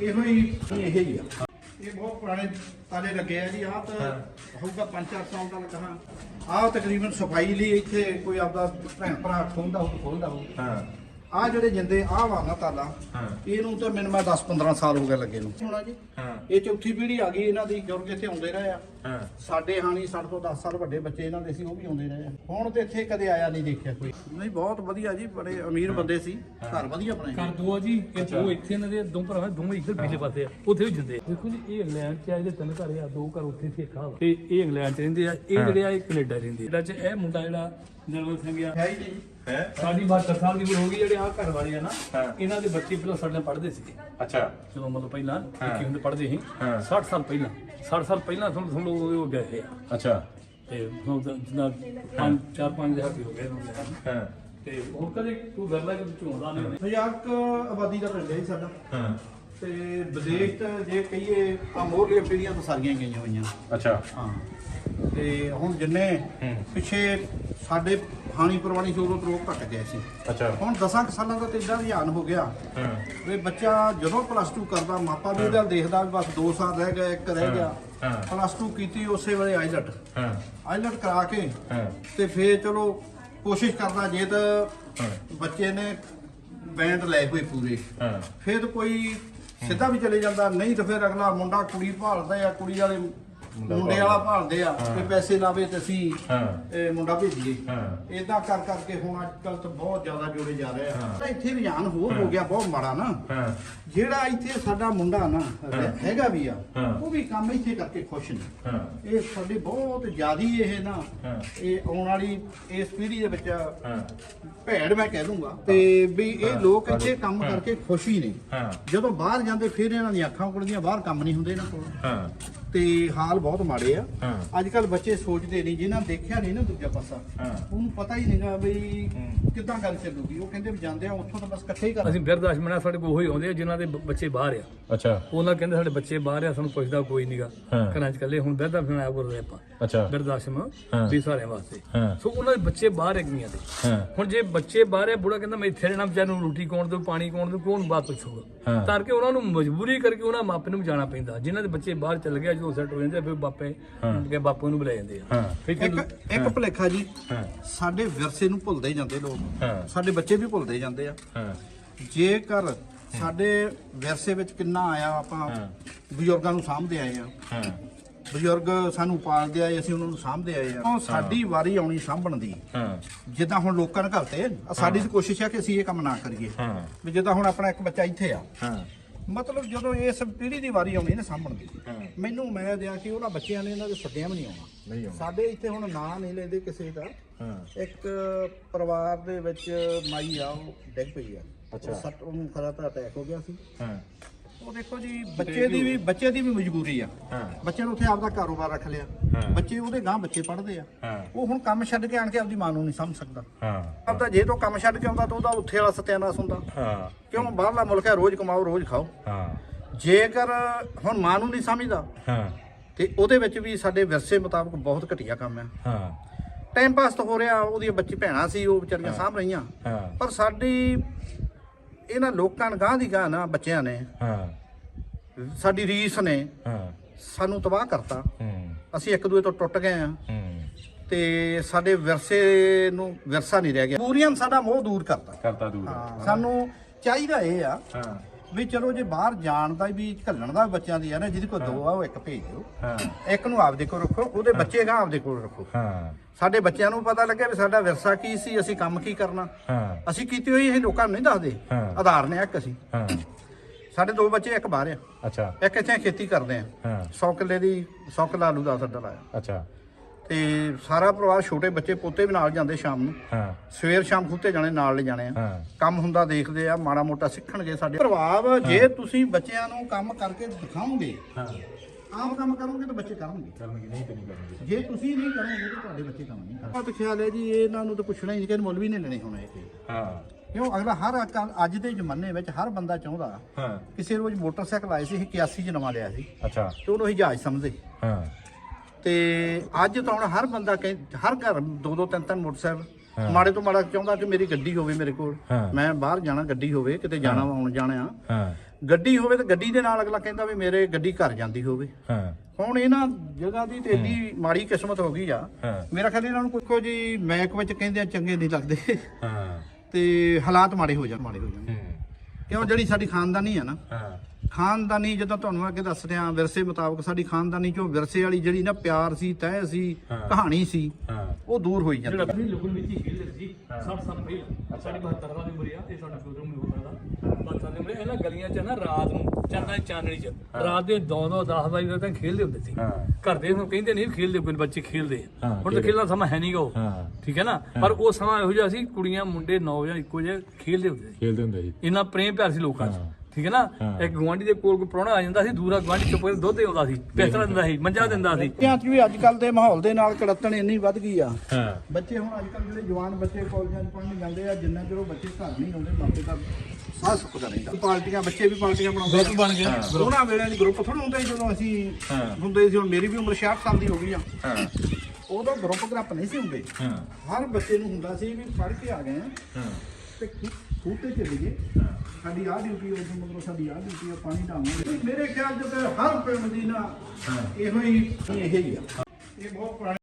ਇਹੋ ਹੀ ਇਹ ਹੀ ਆ। ਇਹ ਬਹੁਤ ਪੁਰਾਣੇ ਤਾਲੇ ਲੱਗੇ ਆ ਜੀ ਆਹ ਤਾਂ ਹੋਊਗਾ 5-4 ਸਾਲ ਦਾ ਲੱਗਾ ਆਹ ਤਕਰੀਬਨ ਸਫ਼ਾਈ ਲਈ ਇੱਥੇ ਕੋਈ ਆਪਦਾ ਭੈਣ ਭਰਾ ਖੋਲਦਾ ਹੋਊ ਖੋਲਦਾ ਹੋਊ। ਹਾਂ। ਆ ਜਿਹੜੇ ਜਿੰਦੇ ਆ ਵਾ ਨਾ ਤਾਲਾ ਹਾਂ। ਇਹਨੂੰ ਤਾਂ ਮੈਨੂੰ ਮੈਂ 10-15 ਸਾਲ ਹੋ ਗਏ ਲੱਗੇ ਨੂੰ। ਹੋਣਾ ਜੀ ਹਾਂ। ਇਹ ਚੌਥੀ ਪੀੜ੍ਹੀ ਆ ਗਈ ਇਹਨਾਂ ਦੀ ਬਜ਼ੁਰਗ ਇੱਥੇ ਆਉਂਦੇ ਰਹੇ ਆ। ਹਾਂ ਸਾਡੇ ਹਾਣੀ ਸਾਡੇ ਤੋਂ 10 ਸਾਲ ਵੱਡੇ ਬੱਚੇ ਇਹਨਾਂ ਦੇ ਸੀ ਉਹ ਵੀ ਆਉਂਦੇ ਰਹੇ ਆ। ਹੁਣ ਤੇ ਇੱਥੇ ਕਦੇ ਆਇਆ ਨਹੀਂ ਦੇਖਿਆ ਕੋਈ। ਨਹੀਂ ਬਹੁਤ ਵਧੀਆ ਜੀ ਬੜੇ ਅਮੀਰ ਬੰਦੇ ਸੀ। ਘਰ ਵਧੀਆ ਬਣਾਏ। ਕਰ ਦੋ ਆ ਜੀ ਇਹ ਦੋ ਇੱਥੇ ਇਹਨਾਂ ਦੇ ਦੋ ਭਰਾ ਦੋਵੇਂ ਇੱਧਰ ਪਿਛਲੇ ਪਾਸੇ ਆ ਉੱਥੇ ਵੀ ਜਿੰਦੇ ਆ। ਦੇਖੋ ਜੀ ਇਹ ਇੰਗਲੈਂਡ ਚ ਆ ਇਹਦੇ ਤਿੰਨ ਘਰ ਆ ਦੋ ਘਰ ਉੱਥੇ ਸੀ ਵਾ। ਤੇ ਇਹ ਇੰਗਲੈਂਡ ਚ ਰਹਿੰਦੇ ਆ ਇਹ ਜਿਹੜੇ ਆ ਇਹ ਕੈਨੇਡਾ ਰਹਿੰਦੇ ਆ। ਇਹਦਾ ਚ ਇਹ ਮੁੰਡਾ ਜਿਹੜਾ ਨਰਵਲ ਸਿੰਘ ਆ ਹੈ ਹੀ ਨਹੀਂ। ਹੈ? ਸਾਡੀ 72 ਸਾਲ ਦੀ ਉਮਰ ਹੋ ਗਈ ਜਿਹੜੇ ਆ ਘਰ ਵਾਲੇ ਆ ਨਾ ਹਾਂ। ਇਹਨਾਂ ਦੇ ਬੱਚੇ ਪਹਿਲਾਂ ਸਾਡੇ ਨਾਲ ਪੜ੍ਹਦੇ ਸੀ ਅੱਛਾ। ਜਦੋਂ ਮਤਲਬ ਪਹਿਲਾਂ। ਕੀ ਹੁੰਦੇ ਪੜ੍ਹਦੇ ਸੀ। ਹਾਂ। 60 ਸਾਲ ਪਹਿਲਾਂ। 60 ਸਾਲ ਪਹਿਲਾਂ ਤੁਹਾਨੂੰ ਤੁਹਾਨੂੰ ਉਹ ਗਏ ਆ। ਅੱਛਾ। ਤੇ ਹੁਣ ਤਾਂ ਜਿੱਦਾਂ ਪੰਜ ਚਾਰ ਪੰਜ ਦਹਾਕੇ ਹੋ ਗਏ ਇਹਨਾਂ ਨੂੰ ਹਾਂ। ਤੇ ਹੁਣ ਕਦੇ ਤੂੰ ਗੱਲ ਹੈ ਕਿ ਝੋਂਦਾ ਨਹੀਂ ਹਜ਼ਾਰ ਕੁ ਆਬਾਦੀ ਦਾ ਪਿੰਡ ਹੈ ਜੀ ਸਾਡਾ। ਹਾਂ। ਤੇ ਵਿਦੇਸ਼ ਤਾਂ ਜੇ ਕਹੀਏ ਆ ਮੋਰਲੀਆਂ ਪੀੜ੍ਹੀਆਂ ਤਾਂ ਸਾਰੀਆਂ ਗਈਆਂ ਹੋਈਆਂ। ਅੱਛਾ। ਹਾਂ। ਤੇ ਹੁਣ ਜਿੰਨੇ। ਪਿੱਛੇ ਸਾਡੇ ਹਾਣੀ ਪੁਰਵਾਣੀ ਸੀ ਉਦੋਂ ਤੋਂ ਲੋਕ ਘਟ ਗਏ ਸੀ। ਅੱਛਾ। ਹੁਣ 10 ਕੁ ਸਾਲਾਂ ਦਾ ਤੇ ਇਦਾਂ ਰੁਝਾਨ ਹੋ ਗਿਆ। ਹਾਂ। ਵੀ ਬੱਚਾ ਜਦੋਂ ਪਲੱਸ 2 ਕਰਦਾ ਮਾਪਾ ਵੀ ਉਹਦਾ ਦੇਖਦਾ ਵੀ ਬਸ 2 ਸਾਲ ਰਹਿ ਗਏ ਇੱਕ ਰਹਿ ਗਿਆ। ਹਾਂ। ਪਲੱਸ 2 ਕੀਤੀ ਉਸੇ ਵੇਲੇ ਆਈਲਟ ਹਾਂ। ਆਈਲਟ ਕਰਾ ਕੇ ਹਾਂ। ਤੇ ਫੇਰ ਚਲੋ ਕੋਸ਼ਿਸ਼ ਕਰਦਾ ਜੇ ਤਾਂ ਬੱਚੇ ਨੇ ਬੈਂਡ ਲਏ ਹੋਏ ਪੂਰੇ। ਹਾਂ। ਫਿਰ ਕੋਈ ਸਿੱਧਾ ਵੀ ਚਲੇ ਜਾਂਦਾ ਨਹੀਂ ਤਾਂ ਫਿਰ ਅਗਲਾ ਮੁੰਡਾ ਕੁੜੀ ਭਾਲਦਾ ਆ ਕੁੜੀ ਵਾਲੇ ਮੁੰਡੇ ਵਾਲਾ ਭਾਲਦੇ ਆ ਕਿ ਪੈਸੇ ਲਾਵੇ ਤੇ ਅਸੀਂ ਇਹ ਮੁੰਡਾ ਭੇਜੀਏ। ਹਾਂ। ਇਦਾਂ ਕਰ ਕਰਕੇ ਹੁਣ ਅੱਜ ਕੱਲ ਤਾਂ ਬਹੁਤ ਜ਼ਿਆਦਾ ਜੋੜੇ ਜਾ ਰਹੇ ਆ। ਇੱਥੇ ਰੁਝਾਨ ਹੋਰ ਹੋ। ਗਿਆ ਬਹੁਤ ਮਾੜਾ ਨਾ। ਹਾਂ। ਜਿਹੜਾ ਇੱਥੇ ਸਾਡਾ ਮੁੰਡਾ ਨਾ। ਹੈਗਾ ਵੀ ਆ ਹਾਂ। ਉਹ ਵੀ ਕੰਮ ਇੱਥੇ ਕਰਕੇ ਖੁਸ਼ ਨੇ। ਹਾਂ। ਇਹ ਸਾਡੇ ਬਹੁਤ ਜ਼ਿਆਦੀ ਇਹ ਨਾ ਹਾਂ। ਇਹ ਆਉਣ ਵਾਲੀ ਇਸ ਪੀੜ੍ਹੀ ਦੇ ਵਿੱਚ ਹਾਂ। ਭੈੜ ਮੈਂ ਕਹਿ ਦੂੰਗਾ ਤੇ ਵੀ ਇਹ। ਲੋਕ ਇੱਥੇ ਕੰਮ। ਕਰਕੇ ਖੁਸ਼ ਹੀ ਨੇ। ਹਾਂ। ਜਦੋਂ ਬਾਹਰ ਜਾਂਦੇ ਫਿਰ ਇਹਨਾਂ ਦੀਆਂ ਅੱਖਾਂ ਕੁੜਦੀਆਂ ਬਾਹਰ ਕੰਮ ਨਹੀਂ ਹੁੰਦੇ ਇਹਨਾਂ ਕੋਲ। ਹਾਂ। ਤੇ ਹਾਲ ਬਹੁਤ ਮਾੜੇ ਆ। ਹਾਂ। ਅੱਜ ਕੱਲ ਬੱਚੇ ਸੋਚਦੇ ਨਹੀਂ ਜਿਨ੍ਹਾਂ ਦੇਖਿਆ ਨਹੀਂ ਨਾ ਦੂਜਾ ਪਾਸਾ ਹਾਂ। ਉਹਨੂੰ ਪਤਾ ਹੀ ਨਹੀਂਗਾ ਵੀ। ਕਿੱਦਾਂ ਗੱਲ ਚੱਲੂਗੀ। ਉਹ ਕਹਿੰਦੇ ਵੀ ਜਾਂਦੇ ਆ ਉੱਥੋਂ ਤਾਂ ਬਸ ਇਕੱਠੇ ਹੀ ਕਰ ਅਸੀਂ ਬਿਰਧ ਆਸ਼ਰਮ ਨਾਲ ਸਾਡੇ ਕੋਲ ਉਹੀ ਆਉਂਦੇ ਆ ਜਿਨ੍ਹਾਂ ਦੇ ਬ- ਬੱਚੇ ਬਾਹਰ ਆ। ਅੱਛਾ। ਉਹਨਾਂ ਕਹਿੰਦੇ ਸਾਡੇ ਬੱਚੇ ਬਾਹਰ ਆ ਸਾਨੂੰ ਪੁੱਛਦਾ ਕੋਈ ਨਹੀਂਗਾ ਹਾਂ। ਘਰਾਂ 'ਚ ਇਕੱਲੇ ਹੁਣ ਬਿਰਧ ਆਸ਼ਰਮ ਆਇਆ ਬੋਲਦੇ ਆਪਾਂ। ਅੱਛਾ। ਬਿਰਧ ਆਸ਼ਰਮ ਹਾਂ। ਵੀ ਸਾਰਿਆਂ ਵਾਸਤੇ। ਹਾਂ। ਸੋ ਉਹਨਾਂ ਦੇ ਬੱਚੇ ਬਾਹਰ ਹੈ ਗਈਆਂ ਤੇ ਹਾਂ। ਹੁਣ ਜੇ ਬੱਚੇ ਬਾਹਰ ਆ ਬੁੜਾ ਕਹਿੰਦਾ ਮੈਂ ਇੱਥੇ ਰਹਿਣਾ ਵਿਚਾਰ ਨੂੰ ਰੋਟੀ ਕੌਣ ਦੇਊ ਪਾਣੀ ਕੌਣ ਦੇਊ ਕੌਣ ਬਾਤ ਪੁੱਛੂਗਾ ਹਾਂ। ਤਾਂ ਕਿ ਉਹਨਾਂ ਨੂੰ ਮਜਬੂਰੀ ਕਰਕੇ ਉਹਨਾਂ ਮਾਪੇ ਨੂੰ ਵੀ ਜਾਣਾ ਪੈਂਦਾ। ਜਿਨ੍ਹਾਂ ਦੇ ਬੱਚੇ ਬਾਹਰ ਚੱਲ ਗਏ ਜਦੋਂ ਸੈੱਟ ਹੋ ਜਾਂਦੇ ਆ, ਫਿਰ ਬਾਪੇ। ਕੇ ਬਾਪੂ ਨੂੰ ਬੁਲਾ ਜਾਂਦੇ ਆ। ਹਾਂ। ਫਿਰ ਇੱਕ ਇੱਕ ਭੁਲੇਖਾ ਜੀ ਹਾਂ। ਸਾਡੇ ਵਿਰਸੇ ਨੂੰ ਭੁੱਲਦੇ ਹੀ ਜਾਂਦੇ ਲੋਕ। ਸਾਡੇ ਬੱਚੇ ਵੀ ਭੁੱਲਦੇ ਜਾਂਦੇ ਆ। ਹਾਂ। ਜੇਕਰ ਸਾਡੇ ਵਿਰਸੇ ਵਿੱਚ ਕਿੰਨਾ ਆਇਆ ਆਪਾਂ ਹਾਂ। ਬਜ਼ੁਰਗਾਂ ਨੂੰ ਸਾਂਭਦੇ ਆਏ ਆ। ਹਾਂ। ਬਜ਼ੁਰਗ ਸਾਨੂੰ ਪਾਲਦੇ ਆਏ ਅਸੀਂ ਉਹਨਾਂ ਨੂੰ ਸਾਂਭਦੇ ਆਏ ਆ। ਉਹ ਸਾਡੀ ਵਾਰੀ ਆਉਣੀ ਸਾਂਭਣ ਦੀ। ਹਾਂ। ਜਿੱਦਾਂ ਹੁਣ ਲੋਕਾਂ ਨੇ ਘਰਤੇ ਆਹ ਸਾਡੀ ਤਾਂ ਕੋਸ਼ਿਸ਼ ਆ ਕਿ ਅਸੀਂ ਇਹ ਕੰਮ ਨਾ ਕਰੀਏ। ਹਾਂ। ਵੀ ਜਿੱਦਾਂ ਹੁਣ ਆਪਣਾ ਇੱਕ ਬੱਚਾ ਇੱਥੇ ਆ। ਹਾਂ। ਮਤਲਬ ਜਦੋਂ ਇਸ ਪੀੜ੍ਹੀ ਦੀ ਵਾਰੀ ਆਉਣੀ ਨਾ ਸਾਂਭਣ ਦੀ। ਮੈਨੂੰ ਮੈਂ ਦਿਆ ਕਿ ਉਹਨਾਂ ਬੱਚਿਆਂ ਨੇ ਇਹਨਾਂ ਦੇ ਸੱਦਿਆਂ ਵੀ ਨਹੀਂ ਆਉਣਾ। ਨਹੀਂ ਸਾਡੇ ਇੱਥੇ ਹੁਣ ਨਾਂ ਨਹੀਂ ਲੈਂਦੇ ਕਿਸੇ ਦਾ। ਇੱਕ ਪਰਿਵਾਰ ਦੇ ਵਿੱਚ ਮਾਈ ਆ ਉਹ ਡਿੱਗ ਪਈ ਆ। ਅੱਛਾ। ਸੱਟ ਉਹਨੂੰ ਖਰਾ ਤਾਂ ਅਟੈਕ ਹੋ ਗਿਆ ਸੀ। ਹਾਂ। ਉਹ ਦੇਖੋ ਜੀ ਬੱਚੇ ਦੀ ਵੀ ਬੱਚੇ ਦੀ ਵੀ ਮਜਬੂਰੀ ਆ। ਹਾਂ। ਬੱਚੇ ਨੂੰ ਉੱਥੇ ਆਪਦਾ ਕਾਰੋਬਾਰ ਰੱਖ ਲਿਆ। ਹਾਂ। ਬੱਚੇ ਉਹਦੇ ਗਾਂ ਬੱਚੇ ਪੜ੍ਹਦੇ ਆ। ਹਾਂ। ਉਹ ਹੁਣ ਕੰਮ ਛੱਡ ਕੇ ਆਣ ਕੇ ਆਪਦੀ ਮਾਂ ਨੂੰ ਨਹੀਂ ਸਮਝ ਸਕਦਾ। ਹਾਂ। ਆਪਦਾ ਜੇ ਤੋਂ ਕੰਮ ਛੱਡ ਕੇ ਆਉਂਦਾ ਤਾਂ ਉਹਦਾ ਉੱਥੇ ਵਾਲਾ ਸਤਿਆਨਾਸ਼ ਹੁੰਦਾ। ਹਾਂ। ਕਿਉਂ? ਬਾਹਰਲਾ ਮੁਲਕ ਹੈ ਰੋਜ਼ ਕਮਾਓ ਰੋਜ਼ ਖਾਓ। ਹਾਂ। ਜੇਕਰ ਹੁਣ ਮਾਂ ਨੂੰ ਨਹੀਂ ਸਮਝਦਾ ਹਾਂ। ਤੇ ਉਹਦੇ ਵਿੱਚ ਵੀ ਸਾਡੇ ਵਿਰਸੇ ਮੁਤਾਬਕ ਬਹੁਤ ਘਟੀਆ ਕੰਮ ਆ। ਹਾਂ। ਟਾਈਮ ਪਾਸ ਤਾਂ ਹੋ ਰਿਹਾ ਉਹਦੀਆਂ ਬੱਚੀ ਭੈਣਾਂ ਸੀ ਉਹ ਵਿਚਾਰੀਆਂ ਸਾਂਭ ਰਹੀਆਂ। ਹਾਂ। ਪਰ ਸਾਡੀ ਇਹਨਾਂ ਲੋਕਾਂ ਗਾਂ ਦੀ ਗਾਂ ਨਾ ਬੱਚਿਆਂ ਨੇ ਹਾਂ। ਸਾਡੀ ਰੀਸ ਨੇ ਹਾਂ। ਸਾਨੂੰ ਤਬਾਹ ਕਰਤਾ। ਹੂੰ। ਅਸੀਂ ਇੱਕ ਦੂਜੇ ਤੋਂ ਟੁੱਟ ਗਏ ਆ। ਹੂੰ। ਤੇ ਸਾਡੇ ਵਿਰਸੇ ਨੂੰ ਵਿਰਸਾ ਨਹੀਂ ਰਹਿ ਗਿਆ। ਪੂਰੀਆਂ ਸਾਡਾ ਮੋਹ ਦੂਰ ਕਰਤਾ। ਕਰਤਾ ਦੂਰ। ਹਾਂ ਸਾਨੂੰ ਚਾਹੀਦਾ ਇਹ ਆ ਹਾਂ। ਵੀ ਚਲੋ ਜੇ ਬਾਹਰ ਜਾਣ ਦਾ ਵੀ ਘੱਲਣ ਦਾ ਵੀ ਬੱਚਿਆਂ ਦੀ ਆ ਨਾ ਜਿਹਦੇ ਕੋਲ ਦੋ ਆ ਉਹ ਇੱਕ ਭੇਜ ਦਿਓ। ਹਾਂ। ਇੱਕ ਨੂੰ ਆਪਦੇ ਕੋਲ ਰੱਖੋ ਉਹਦੇ ਬੱਚੇ ਗਾਂ ਆਪਦੇ ਕੋਲ ਰੱਖੋ। ਹਾਂ। ਸਾਡੇ ਬੱਚਿਆਂ ਨੂੰ ਪਤਾ ਲੱਗੇ ਵੀ ਸਾਡਾ ਵਿਰਸਾ ਕੀ ਸੀ ਅਸੀਂ ਕੰਮ ਕੀ ਕਰਨਾ। ਹਾਂ। ਅਸੀਂ ਕੀਤੀ ਹੋਈ ਇਹ ਲੋਕਾਂ ਨੂੰ ਨਹੀਂ ਦੱਸਦੇ। ਆਧਾਰ ਨੇ ਇੱਕ ਅਸੀਂ। ਹਾਂ। ਸਾਡੇ ਦੋ ਬੱਚੇ ਇੱਕ ਬਾਹਰ ਆ। ਅੱਛਾ। ਇੱਕ ਇੱਥੇ ਖੇਤੀ ਕਰਦੇ ਆ। ਹਾਂ। 100 ਕਿੱਲੇ ਦੀ 100 ਕਿੱਲਾ ਆਲੂ ਦਾ ਸੱਡਾ ਲਾਇਆ। ਅੱਛਾ। ਤੇ ਸਾਰਾ ਪਰਿਵਾਰ ਛੋਟੇ ਬੱਚੇ ਪੋਤੇ ਵੀ ਨਾਲ ਜਾਂਦੇ ਸ਼ਾਮ ਨੂੰ। ਹਾਂ। ਸਵੇਰ ਸ਼ਾਮ ਖੁੱਤੇ ਜਾਣੇ ਨਾਲ ਲੈ ਜਾਣੇ ਆ। ਹਾਂ। ਕੰਮ ਹੁੰਦਾ ਦੇਖਦੇ ਆ ਮਾੜਾ ਮੋਟਾ ਸਿੱਖਣਗੇ ਸਾਡੇ। ਪ੍ਰਭਾਵ ਜੇ ਤੁਸੀਂ ਬੱਚਿਆਂ ਨੂੰ ਕੰਮ ਕਰਕੇ ਦਿਖਾਓਗੇ ਹਾਂ। ਆਪ ਕੰਮ ਕਰੋਗੇ ਤਾਂ ਬੱਚੇ ਕਰਨਗੇ। ਕਰਨਗੇ ਨਹੀਂ ਤੇ ਨਹੀਂ ਕਰਨਗੇ। ਜੇ ਤੁਸੀਂ ਨਹੀਂ ਕਰੋਗੇ ਤਾਂ ਤੁਹਾਡੇ ਬੱਚੇ ਕੰਮ ਨਹੀਂ ਕਰਨਗੇ। ਬਹੁਤ ਖਿਆਲ ਹੈ ਜੀ ਇਹਨਾਂ ਨੂੰ ਤਾਂ ਪੁੱਛਣਾ ਹੀ ਨਹੀਂ ਕਿ ਮੌਲਵੀ ਨੇ ਲੈਣੇ ਹੋਣੇ ਇਹ ਹਾਂ। ਕਿਉਂ? ਅਗਲਾ ਹਰ ਅੱਜ ਦੇ ਜ਼ਮਾਨੇ ਵਿੱਚ ਹਰ ਬੰਦਾ ਚਾਹੁੰਦਾ ਹਾਂ। ਕਿਸੇ ਰੋਜ਼ ਮੋਟਰਸਾਈਕਲ ਆਏ ਸੀ ਇਹ 81 ਚ ਨਵਾਂ ਲਿਆ ਸੀ। ਅੱਛਾ। ਤੇ ਉਹਨੂੰ ਅਸੀਂ ਜਹਾਜ਼ ਸਮਝਦੇ। ਹਾਂ। ਤੇ ਅੱਜ ਤਾਂ ਹੁਣ ਹਰ ਬੰਦਾ ਕਹਿ ਹਰ ਘਰ ਦੋ ਦੋ ਤਿੰਨ ਤਿੰਨ। ਮੋਟਰਸਾਈਕਲ ਮਾੜੇ ਤੋਂ ਮਾੜਾ ਚਾਹੁੰਦਾ ਕਿ ਮੇਰੀ ਗੱਡੀ ਹੋਵੇ ਮੇਰੇ ਕੋਲ। ਹਾਂ। ਮੈਂ ਬਾਹਰ ਜਾਣਾ ਗੱਡੀ ਹੋਵੇ ਕਿਤੇ ਜਾਣਾ ਆਉਣ ਜਾਣਾ। ਹਾਂ। ਗੱਡੀ ਹੋਵੇ ਤਾਂ ਗੱਡੀ ਦੇ ਨਾਲ ਅਗਲਾ ਕਹਿੰਦਾ ਵੀ ਮੇਰੇ ਗੱਡੀ ਘਰ ਜਾਂਦੀ ਹੋਵੇ। ਹਾਂ। ਹੁਣ ਇਹਨਾਂ ਜਗ੍ਹਾ ਦੀ ਤੇ ਇੰਨੀ ਮਾੜੀ ਕਿਸਮਤ ਹੋ ਗਈ ਆ। ਹਾਂ। ਮੇਰਾ ਖਿਆਲ ਇਹਨਾਂ ਨੂੰ ਕੋਈ ਕੋਈ ਜੀ ਮੈਕ ਵਿੱਚ ਕਹਿੰਦੇ ਆ ਚੰਗੇ ਨਹੀਂ ਲੱਗਦੇ। ਹਾਂ। ਤੇ ਹਾਲਾਤ ਮਾੜੇ ਹੋ ਜਾਣ ਮਾੜੇ ਹੋ ਜਾਣ। ਹੂੰ। ਕਿਉਂ? ਜਿਹੜੀ ਸਾਡੀ ਖਾਨਦਾਨੀ ਆ ਨਾ ਹਾਂ। ਖਾਨਦਾਨੀ ਜਦੋਂ ਤੁਹਾਨੂੰ ਅੱਗੇ ਦੱਸ ਰਿਹਾ ਵਿਰਸੇ ਮੁਤਾਬਕ ਸਾਡੀ ਖਾਨਦਾਨੀ ਚੋਂ ਵਿਰਸੇ ਵਾਲੀ ਜਿਹੜੀ ਨਾ ਪਿਆਰ ਸੀ ਤਹਿ ਸੀ। ਕਹਾਣੀ ਸੀ ਹਾਂ। ਉਹ ਦੂਰ ਹੋਈ ਜਿਹੜਾ ਜਾਂਦੀ ਆਪਣੀ ਲੋਕਲ ਵਿੱਚ ਹੀ ਖੇਡਦੇ ਸੀ 60 ਸਾਲ ਪਹਿਲਾਂ ਸਾਡੀ 72 ਸਾਲ ਦੀ ਉਮਰ ਆ ਇਹ ਸਾਡਾ ਫਿਊਚਰ ਨਹੀਂ ਹੋ ਸਕਦਾ 72 ਸਾਲ ਦੀ ਉਮਰ ਇਹਨਾਂ ਗਲੀਆਂ 'ਚ ਨਾ ਰਾਤ ਨੂੰ ਚੰਨਾ ਚਾਨਣੀ 'ਚ। ਰਾਤ ਦੇ 2 2 10 ਵਜੇ ਤੱਕ ਖੇਡਦੇ ਹੁੰਦੇ ਸੀ। ਘਰ ਦੇ ਹੁਣ ਕਹਿੰਦੇ ਨਹੀਂ ਖੇਡਦੇ ਕੋਈ ਬੱਚੇ ਖੇਡਦੇ ਹੁਣ ਤਾਂ ਖੇਡਦੇ। ਖੇਡਣਾ ਸਮਾਂ ਹੈ ਨਹੀਂਗਾ ਉਹ। ਹਾਂ। ਠੀਕ ਹੈ ਨਾ? ਪਰ ਉਹ ਸਮਾਂ ਇਹੋ ਜਿਹਾ ਸੀ ਕੁੜੀਆਂ ਮੁੰਡੇ ਨੌਜਵਾਨ ਇੱਕੋ ਜਿਹੇ ਖੇਡਦੇ ਹੁੰਦੇ ਸੀ। ਖੇਲਦੇ ਹੁੰਦੇ ਸੀ। ਇੰਨਾ ਪ੍ਰੇਮ ਪਿਆਰ ਸੀ ਲੋਕਾਂ 'ਚ। ਠੀਕ ਹੈ ਨਾ। ਇੱਕ ਗਵਾਂਢੀ ਦੇ ਕੋਲ ਕੋਈ ਪ੍ਰਾਹੁਣਾ ਆ ਜਾਂਦਾ ਸੀ ਦੂਰਾ ਗਵਾਂਢੀ ਚੁੱਪ ਕਰਕੇ ਦੁੱਧ ਦੇ ਆਉਂਦਾ ਸੀ ਪਿਸਤਰਾ ਦਿੰਦਾ ਸੀ ਮੰਜਾ ਦਿੰਦਾ ਸੀ। ਬੱਚਿਆਂ 'ਚ ਵੀ ਅੱਜ ਕੱਲ ਦੇ ਮਾਹੌਲ ਦੇ ਨਾਲ ਕੜੱਤਣ ਇੰਨੀ ਵੱਧ ਗਈ ਆ। ਬੱਚੇ ਹੁਣ ਅੱਜ ਕੱਲ ਜਿਹੜੇ ਜਵਾਨ ਬੱਚੇ ਕਾਲਜਾਂ 'ਚ ਪੜ੍ਹਨ ਜਾਂਦੇ ਆ ਜਿੰਨਾ ਚਿਰ ਉਹ ਬੱਚੇ ਘਰ ਨਹੀਂ ਆਉਂਦੇ ਮਾਪੇ ਦਾ ਸਾਹ ਸੁੱਕਦਾ ਰਹਿੰਦਾ ਪਾਰਟੀਆਂ ਬੱਚੇ ਵੀ ਪਾਰਟੀਆਂ ਬਣਾਉਂਦੇ ਗਰੁੱਪ ਬਣ ਗਿਆ ਉਹਨਾਂ ਵੇਲੇ ਦੀ ਗਰੁੱਪ ਥੋੜਾ ਹੁੰਦੇ ਸੀ ਜਦੋਂ ਅਸੀਂ ਹਾਂ। ਹੁੰਦੇ ਸੀ ਹੁਣ ਮੇਰੀ ਵੀ ਉਮਰ 66 ਸਾਲ ਦੀ ਹੋ ਗਈ ਆ। ਹਾਂ। ਉਦੋਂ ਗਰੁੱਪ ਗਰੁੱਪ ਨਹੀਂ ਸੀ ਹੁੰਦੇ। ਹਾਂ। ਹਰ ਬੱਚੇ ਨੂੰ ਹੁੰਦਾ ਸੀ ਵੀ ਪੜ੍ਹ ਕੇ ਆ ਗਏ ਆ ਹਾਂ। ਤੇ ਖੂਹ ਤੇ ਚਲੇ ਗਏ ਸਾਡੀ ਆਹ ਡਿਊਟੀ ਉਹ ਮਤਲਬ ਸਾਡੀ ਆਹ ਡਿਊਟੀ ਆ ਪਾਣੀ ਢਾਉਣਾ ਮੇਰੇ ਖਿਆਲ ਚ ਹਰ ਪਿੰਡ ਦੀ ਨਾ ਇਹੋ ਹੀ। ਇਹ ਹੀ ਆ ਇਹ ਬਹੁਤ ਪੁਰਾਣੀ